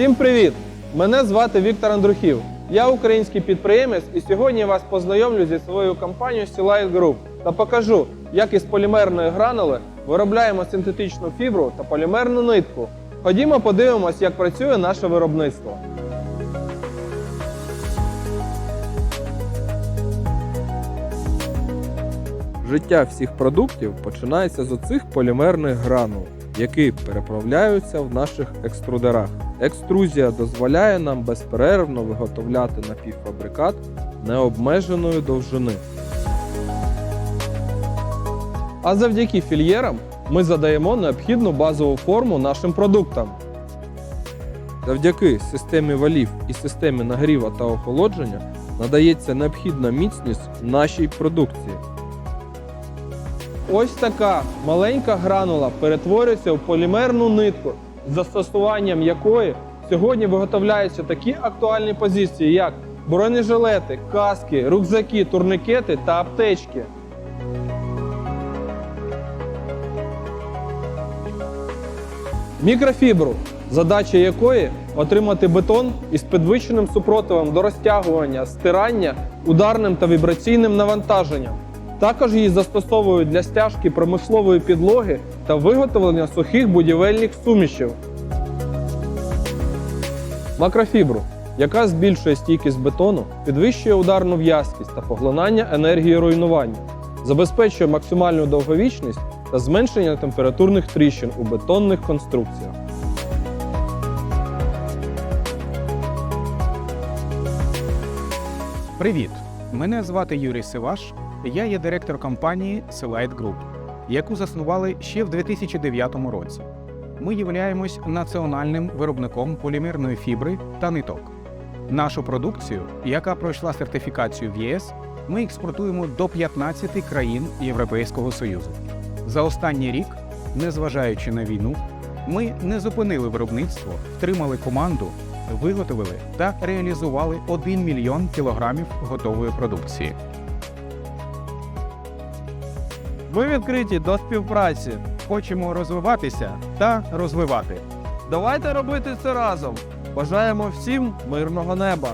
Всім привіт! Мене звати Віктор Андрухів. Я український підприємець і сьогодні вас познайомлю зі своєю компанією Sealite Group та покажу, як із полімерної гранули виробляємо синтетичну фібру та полімерну нитку. Ходімо подивимось, як працює наше виробництво. Життя всіх продуктів починається з оцих полімерних гранул, які переправляються в наших екструдерах. Екструзія дозволяє нам безперервно виготовляти напівфабрикат необмеженої довжини. А завдяки фільєрам ми задаємо необхідну базову форму нашим продуктам. Завдяки системі валів і системі нагріва та охолодження надається необхідна міцність нашій продукції. Ось така маленька гранула перетворюється в полімерну нитку, застосуванням якої сьогодні виготовляються такі актуальні позиції, як бронежилети, каски, рюкзаки, турникети та аптечки. Мікрофібру, задача якої отримати бетон із підвищеним супротивом до розтягування, стирання, ударним та вібраційним навантаженням. Також її застосовують для стяжки промислової підлоги та виготовлення сухих будівельних сумішів. Макрофібру, яка збільшує стійкість бетону, підвищує ударну в'язкість та поглинання енергії руйнування, забезпечує максимальну довговічність та зменшення температурних тріщин у бетонних конструкціях. Привіт! Мене звати Юрій Сиваш. Я є директор компанії Selite Group, яку заснували ще в 2009 році. Ми являємось національним виробником полімерної фібри та ниток. Нашу продукцію, яка пройшла сертифікацію в ЄС, ми експортуємо до 15 країн Європейського Союзу. За останній рік, незважаючи на війну, ми не зупинили виробництво, втримали команду виготовили та реалізували 1 мільйон кілограмів готової продукції. Ми відкриті до співпраці. Хочемо розвиватися та розвивати. Давайте робити це разом. Бажаємо всім мирного неба.